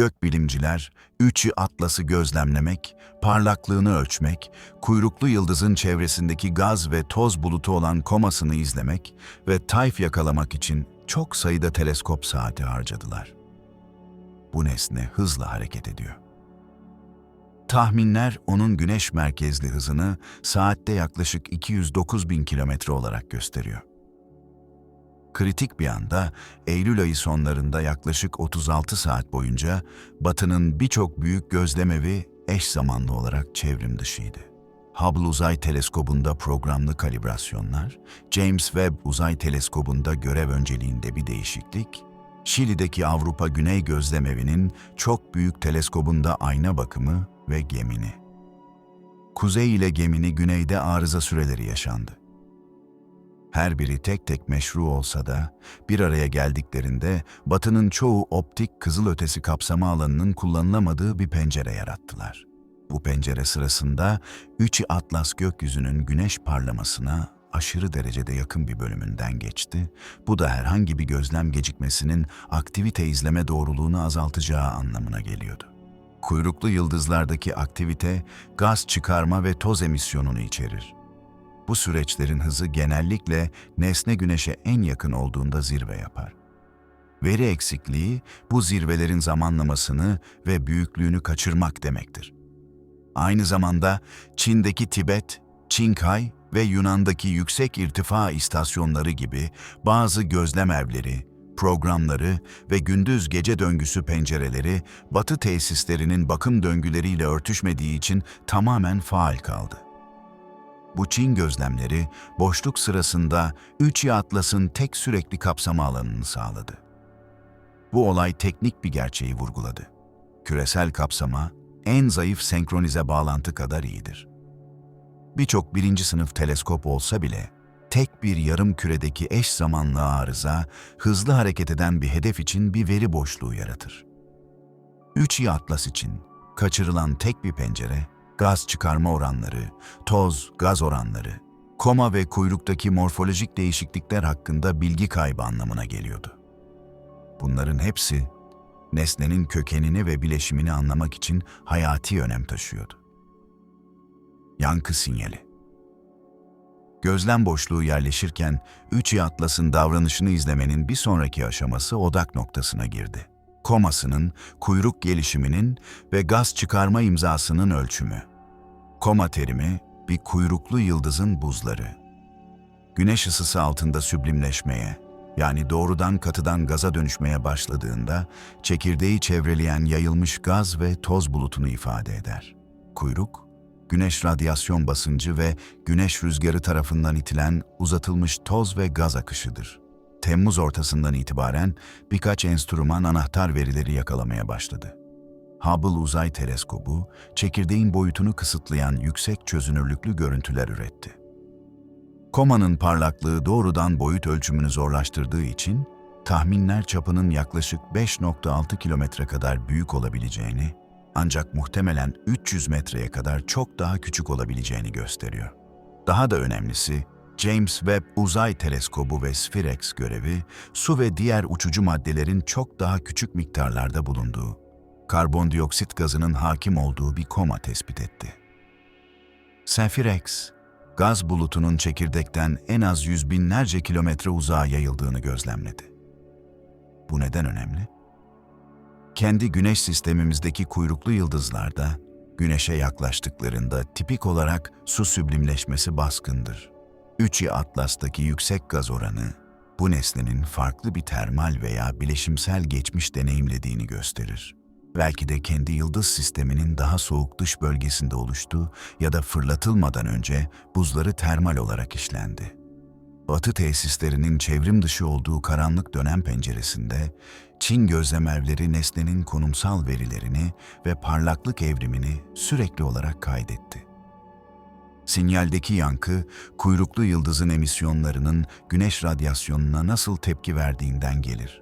Gökbilimciler, Üçü Atlas'ı gözlemlemek, parlaklığını ölçmek, kuyruklu yıldızın çevresindeki gaz ve toz bulutu olan komasını izlemek ve tayf yakalamak için çok sayıda teleskop saati harcadılar. Bu nesne hızla hareket ediyor. Tahminler onun güneş merkezli hızını saatte yaklaşık 209 bin kilometre olarak gösteriyor. Kritik bir anda Eylül ayı sonlarında yaklaşık 36 saat boyunca Batı'nın birçok büyük gözlemevi eş zamanlı olarak çevrim dışıydı. Hubble Uzay Teleskobu'nda programlı kalibrasyonlar, James Webb Uzay Teleskobu'nda görev önceliğinde bir değişiklik, Şili'deki Avrupa Güney Gözlemevi'nin çok büyük teleskobunda ayna bakımı ve gemini. Kuzey ile gemini güneyde arıza süreleri yaşandı. Her biri tek tek meşru olsa da bir araya geldiklerinde Batı'nın çoğu optik kızılötesi kapsama alanının kullanılamadığı bir pencere yarattılar. Bu pencere sırasında Üçi Atlas gökyüzünün güneş parlamasına aşırı derecede yakın bir bölümünden geçti. Bu da herhangi bir gözlem gecikmesinin aktivite izleme doğruluğunu azaltacağı anlamına geliyordu. Kuyruklu yıldızlardaki aktivite gaz çıkarma ve toz emisyonunu içerir. Bu süreçlerin hızı genellikle nesne güneşe en yakın olduğunda zirve yapar. Veri eksikliği bu zirvelerin zamanlamasını ve büyüklüğünü kaçırmak demektir. Aynı zamanda Çin'deki Tibet, Çinkay ve Yunan'daki yüksek irtifa istasyonları gibi bazı gözlem evleri, programları ve gündüz gece döngüsü pencereleri batı tesislerinin bakım döngüleriyle örtüşmediği için tamamen faal kaldı. Bu Çin gözlemleri boşluk sırasında Üçi Atlas'ın tek sürekli kapsama alanını sağladı. Bu olay teknik bir gerçeği vurguladı. Küresel kapsama en zayıf senkronize bağlantı kadar iyidir. Birçok birinci sınıf teleskop olsa bile tek bir yarım küredeki eş zamanlı arıza hızlı hareket eden bir hedef için bir veri boşluğu yaratır. Üçi Atlas için kaçırılan tek bir pencere gaz çıkarma oranları, toz, gaz oranları, koma ve kuyruktaki morfolojik değişiklikler hakkında bilgi kaybı anlamına geliyordu. Bunların hepsi nesnenin kökenini ve bileşimini anlamak için hayati önem taşıyordu. Yankı sinyali Gözlem boşluğu yerleşirken Üçi Atlas'ın davranışını izlemenin bir sonraki aşaması odak noktasına girdi. Komasının, kuyruk gelişiminin ve gaz çıkarma imzasının ölçümü. Koma terimi bir kuyruklu yıldızın buzları. Güneş ısısı altında süblimleşmeye, yani doğrudan katıdan gaza dönüşmeye başladığında çekirdeği çevreleyen yayılmış gaz ve toz bulutunu ifade eder. Kuyruk, güneş radyasyon basıncı ve güneş rüzgarı tarafından itilen uzatılmış toz ve gaz akışıdır. Temmuz ortasından itibaren birkaç enstrüman anahtar verileri yakalamaya başladı. Hubble Uzay Teleskobu, çekirdeğin boyutunu kısıtlayan yüksek çözünürlüklü görüntüler üretti. Komanın parlaklığı doğrudan boyut ölçümünü zorlaştırdığı için, tahminler çapının yaklaşık 5.6 kilometre kadar büyük olabileceğini, ancak muhtemelen 300 metreye kadar çok daha küçük olabileceğini gösteriyor. Daha da önemlisi, James Webb Uzay Teleskobu ve Sphirex görevi, su ve diğer uçucu maddelerin çok daha küçük miktarlarda bulunduğu, karbondioksit gazının hakim olduğu bir koma tespit etti. Sphirex, gaz bulutunun çekirdekten en az yüz binlerce kilometre uzağa yayıldığını gözlemledi. Bu neden önemli? Kendi güneş sistemimizdeki kuyruklu yıldızlarda, güneşe yaklaştıklarında tipik olarak su süblimleşmesi baskındır. Üçi Atlas'taki yüksek gaz oranı, bu nesnenin farklı bir termal veya bileşimsel geçmiş deneyimlediğini gösterir. Belki de kendi yıldız sisteminin daha soğuk dış bölgesinde oluştu ya da fırlatılmadan önce buzları termal olarak işlendi. Batı tesislerinin çevrim dışı olduğu karanlık dönem penceresinde Çin gözlemevleri nesnenin konumsal verilerini ve parlaklık evrimini sürekli olarak kaydetti. Sinyaldeki yankı, kuyruklu yıldızın emisyonlarının güneş radyasyonuna nasıl tepki verdiğinden gelir.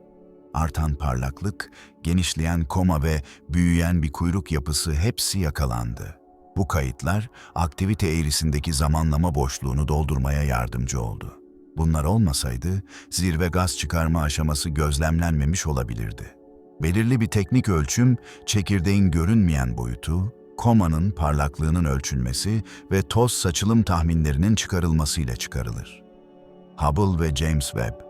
Artan parlaklık, genişleyen koma ve büyüyen bir kuyruk yapısı hepsi yakalandı. Bu kayıtlar, aktivite eğrisindeki zamanlama boşluğunu doldurmaya yardımcı oldu. Bunlar olmasaydı, zirve gaz çıkarma aşaması gözlemlenmemiş olabilirdi. Belirli bir teknik ölçüm, çekirdeğin görünmeyen boyutu, komanın parlaklığının ölçülmesi ve toz saçılım tahminlerinin çıkarılmasıyla çıkarılır. Hubble ve James Webb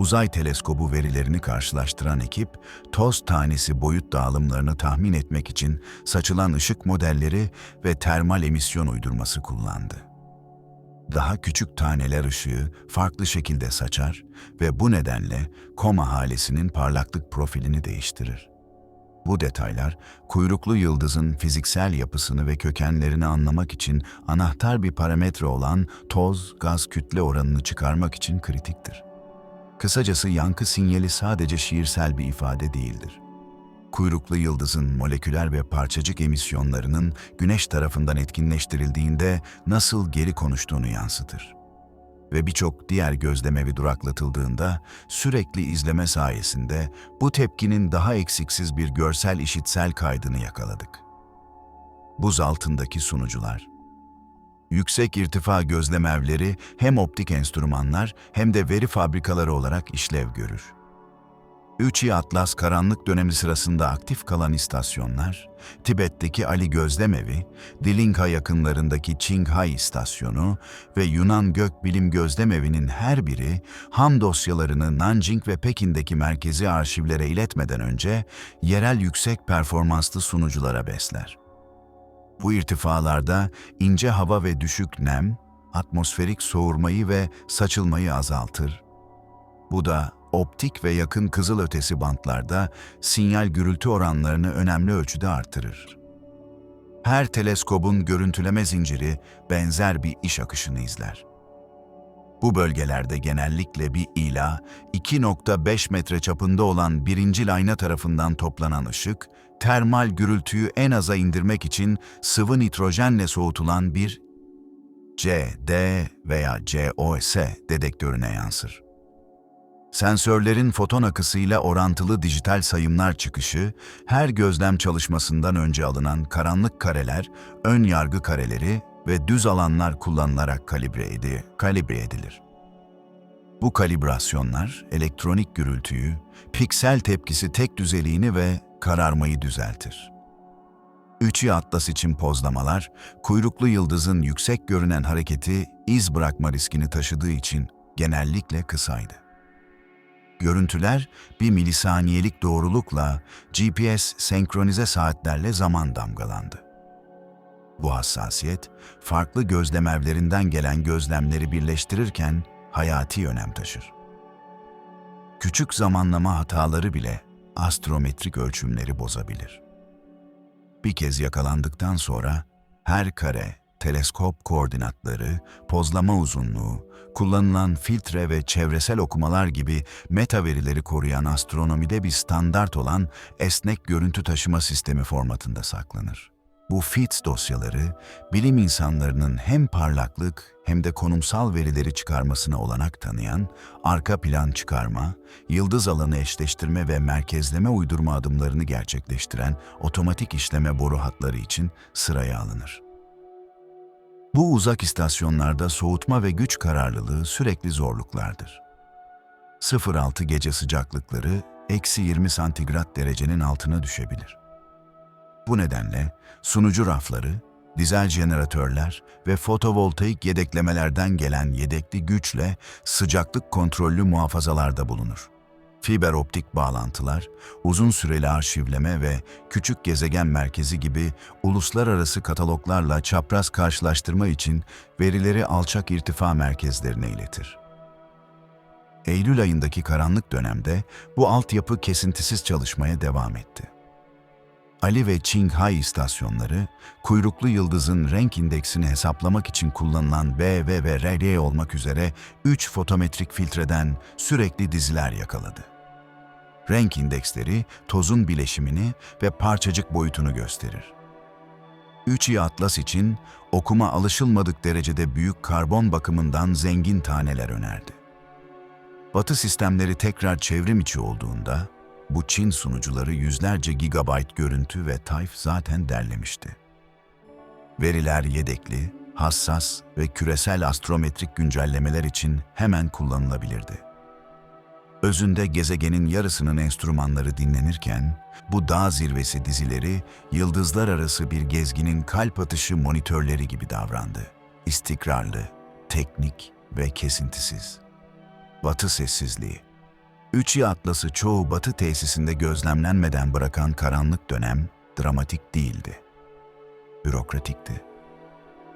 Uzay teleskobu verilerini karşılaştıran ekip, toz tanesi boyut dağılımlarını tahmin etmek için saçılan ışık modelleri ve termal emisyon uydurması kullandı. Daha küçük taneler ışığı farklı şekilde saçar ve bu nedenle koma halesinin parlaklık profilini değiştirir. Bu detaylar, kuyruklu yıldızın fiziksel yapısını ve kökenlerini anlamak için anahtar bir parametre olan toz-gaz kütle oranını çıkarmak için kritiktir. Kısacası yankı sinyali sadece şiirsel bir ifade değildir. Kuyruklu yıldızın moleküler ve parçacık emisyonlarının güneş tarafından etkinleştirildiğinde nasıl geri konuştuğunu yansıtır. Ve birçok diğer gözlemevi duraklatıldığında sürekli izleme sayesinde bu tepkinin daha eksiksiz bir görsel işitsel kaydını yakaladık. Buz altındaki sunucular Yüksek irtifa gözlemevleri hem optik enstrümanlar hem de veri fabrikaları olarak işlev görür. 3i Atlas karanlık dönemi sırasında aktif kalan istasyonlar, Tibet'teki Ali Gözlemevi, Dilingha yakınlarındaki Qinghai istasyonu ve Yunan Gökbilim Gözlemevi'nin her biri ham dosyalarını Nanjing ve Pekin'deki merkezi arşivlere iletmeden önce yerel yüksek performanslı sunuculara besler. Bu irtifalarda ince hava ve düşük nem, atmosferik soğurmayı ve saçılmayı azaltır. Bu da optik ve yakın kızılötesi bantlarda sinyal gürültü oranlarını önemli ölçüde artırır. Her teleskobun görüntüleme zinciri benzer bir iş akışını izler. Bu bölgelerde genellikle bir ila 2.5 metre çapında olan birinci ayna tarafından toplanan ışık, termal gürültüyü en aza indirmek için sıvı nitrojenle soğutulan bir C, D veya COS dedektörüne yansır. Sensörlerin foton akısıyla orantılı dijital sayımlar çıkışı, her gözlem çalışmasından önce alınan karanlık kareler, ön yargı kareleri ve düz alanlar kullanılarak kalibre, edi, kalibre edilir. Bu kalibrasyonlar elektronik gürültüyü, piksel tepkisi tek düzeliğini ve kararmayı düzeltir. 3'ü Atlas için pozlamalar, kuyruklu yıldızın yüksek görünen hareketi iz bırakma riskini taşıdığı için genellikle kısaydı. Görüntüler bir milisaniyelik doğrulukla GPS senkronize saatlerle zaman damgalandı. Bu hassasiyet, farklı gözlemevlerinden gelen gözlemleri birleştirirken hayati önem taşır. Küçük zamanlama hataları bile astrometrik ölçümleri bozabilir. Bir kez yakalandıktan sonra her kare, teleskop koordinatları, pozlama uzunluğu, kullanılan filtre ve çevresel okumalar gibi meta verileri koruyan astronomide bir standart olan esnek görüntü taşıma sistemi formatında saklanır. Bu FITS dosyaları, bilim insanlarının hem parlaklık hem de konumsal verileri çıkarmasına olanak tanıyan, arka plan çıkarma, yıldız alanı eşleştirme ve merkezleme uydurma adımlarını gerçekleştiren otomatik işleme boru hatları için sıraya alınır. Bu uzak istasyonlarda soğutma ve güç kararlılığı sürekli zorluklardır. 0.6 gece sıcaklıkları eksi 20 santigrat derecenin altına düşebilir. Bu nedenle sunucu rafları, dizel jeneratörler ve fotovoltaik yedeklemelerden gelen yedekli güçle sıcaklık kontrollü muhafazalarda bulunur. Fiber optik bağlantılar, uzun süreli arşivleme ve küçük gezegen merkezi gibi uluslararası kataloglarla çapraz karşılaştırma için verileri alçak irtifa merkezlerine iletir. Eylül ayındaki karanlık dönemde bu altyapı kesintisiz çalışmaya devam etti. Ali ve Qinghai istasyonları, kuyruklu yıldızın renk indeksini hesaplamak için kullanılan B, V ve RL olmak üzere 3 fotometrik filtreden sürekli diziler yakaladı. Renk indeksleri tozun bileşimini ve parçacık boyutunu gösterir. 3i Atlas için okuma alışılmadık derecede büyük karbon bakımından zengin taneler önerdi. Batı sistemleri tekrar çevrim içi olduğunda, bu Çin sunucuları yüzlerce gigabayt görüntü ve tayf zaten derlemişti. Veriler yedekli, hassas ve küresel astrometrik güncellemeler için hemen kullanılabilirdi. Özünde gezegenin yarısının enstrümanları dinlenirken, bu dağ zirvesi dizileri yıldızlar arası bir gezginin kalp atışı monitörleri gibi davrandı. İstikrarlı, teknik ve kesintisiz. Batı sessizliği. Üçi Atlas'ı çoğu batı tesisinde gözlemlenmeden bırakan karanlık dönem dramatik değildi. Bürokratikti.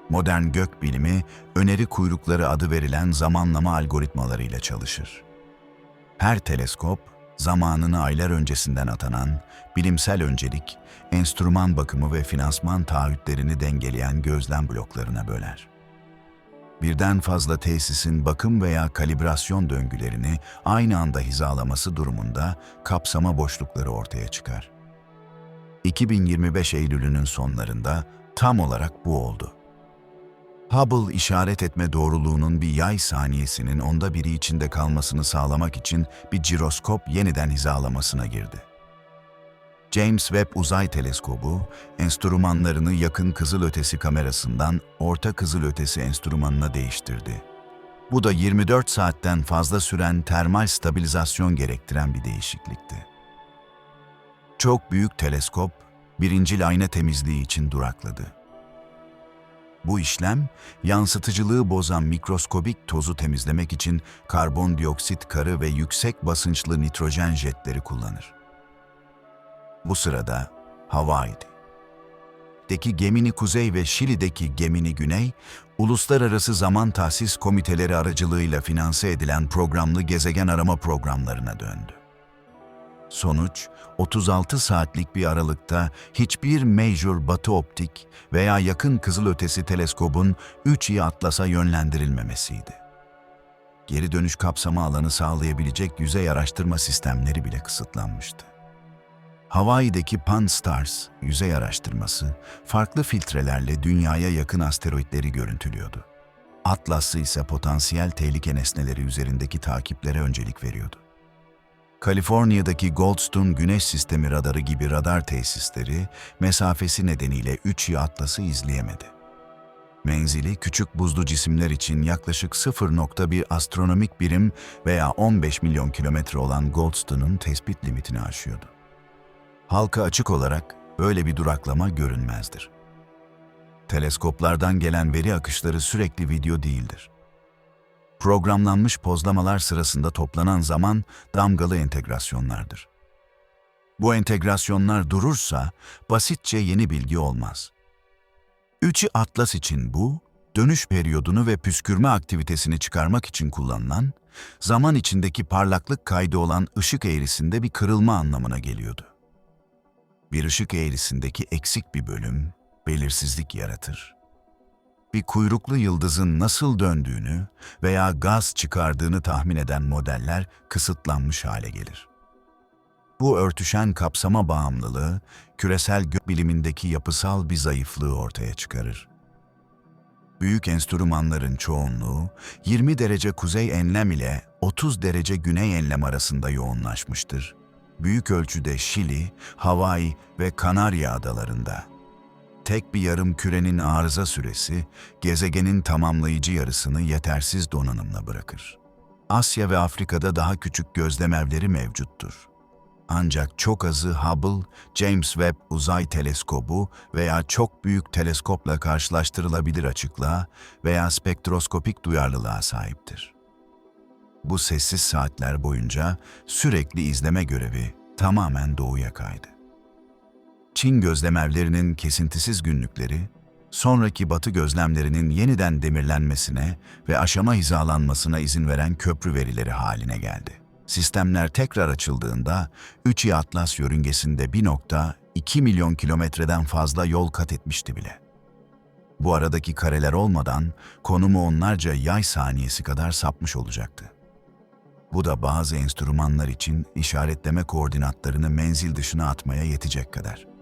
Modern gök bilimi, öneri kuyrukları adı verilen zamanlama algoritmalarıyla çalışır. Her teleskop, zamanını aylar öncesinden atanan, bilimsel öncelik, enstrüman bakımı ve finansman taahhütlerini dengeleyen gözlem bloklarına böler. Birden fazla tesisin bakım veya kalibrasyon döngülerini aynı anda hizalaması durumunda kapsama boşlukları ortaya çıkar. 2025 Eylül'ünün sonlarında tam olarak bu oldu. Hubble işaret etme doğruluğunun bir yay saniyesinin onda biri içinde kalmasını sağlamak için bir jiroskop yeniden hizalamasına girdi. James Webb Uzay Teleskobu, enstrümanlarını yakın kızılötesi kamerasından orta kızılötesi enstrümanına değiştirdi. Bu da 24 saatten fazla süren termal stabilizasyon gerektiren bir değişiklikti. Çok büyük teleskop, birincil ayna temizliği için durakladı. Bu işlem, yansıtıcılığı bozan mikroskobik tozu temizlemek için karbondioksit karı ve yüksek basınçlı nitrojen jetleri kullanır. Bu sırada Hawaii'deki Gemini Kuzey ve Şili'deki Gemini Güney, uluslararası zaman tahsis komiteleri aracılığıyla finanse edilen programlı gezegen arama programlarına döndü. Sonuç, 36 saatlik bir aralıkta hiçbir Major Batı Optik veya yakın kızılötesi teleskobun 3i Atlas'a yönlendirilmemesiydi. Geri dönüş kapsama alanı sağlayabilecek yüzey araştırma sistemleri bile kısıtlanmıştı. Hawaii'deki Pan-STARRS yüzey araştırması farklı filtrelerle dünyaya yakın asteroitleri görüntülüyordu. Atlas'ı ise potansiyel tehlike nesneleri üzerindeki takiplere öncelik veriyordu. Kaliforniya'daki Goldstone Güneş Sistemi radarı gibi radar tesisleri mesafesi nedeniyle 3 Atlas'ı izleyemedi. Menzili küçük buzlu cisimler için yaklaşık 0.1 astronomik birim veya 15 milyon kilometre olan Goldstone'un tespit limitini aşıyordu. Halka açık olarak böyle bir duraklama görünmezdir. Teleskoplardan gelen veri akışları sürekli video değildir. Programlanmış pozlamalar sırasında toplanan zaman damgalı entegrasyonlardır. Bu entegrasyonlar durursa basitçe yeni bilgi olmaz. Üçü Atlas için bu, dönüş periyodunu ve püskürme aktivitesini çıkarmak için kullanılan, zaman içindeki parlaklık kaydı olan ışık eğrisinde bir kırılma anlamına geliyordu. Bir ışık eğrisindeki eksik bir bölüm, belirsizlik yaratır bir kuyruklu yıldızın nasıl döndüğünü veya gaz çıkardığını tahmin eden modeller kısıtlanmış hale gelir. Bu örtüşen kapsama bağımlılığı, küresel gökbilimindeki yapısal bir zayıflığı ortaya çıkarır. Büyük enstrümanların çoğunluğu 20 derece kuzey enlem ile 30 derece güney enlem arasında yoğunlaşmıştır. Büyük ölçüde Şili, Hawaii ve Kanarya adalarında tek bir yarım kürenin arıza süresi, gezegenin tamamlayıcı yarısını yetersiz donanımla bırakır. Asya ve Afrika'da daha küçük gözlem evleri mevcuttur. Ancak çok azı Hubble, James Webb Uzay Teleskobu veya çok büyük teleskopla karşılaştırılabilir açıklığa veya spektroskopik duyarlılığa sahiptir. Bu sessiz saatler boyunca sürekli izleme görevi tamamen doğuya kaydı. Çin gözlemevlerinin kesintisiz günlükleri, sonraki Batı gözlemlerinin yeniden demirlenmesine ve aşama hizalanmasına izin veren köprü verileri haline geldi. Sistemler tekrar açıldığında 3 Atlas yörüngesinde 1.2 milyon kilometreden fazla yol kat etmişti bile. Bu aradaki kareler olmadan konumu onlarca yay saniyesi kadar sapmış olacaktı. Bu da bazı enstrümanlar için işaretleme koordinatlarını menzil dışına atmaya yetecek kadar.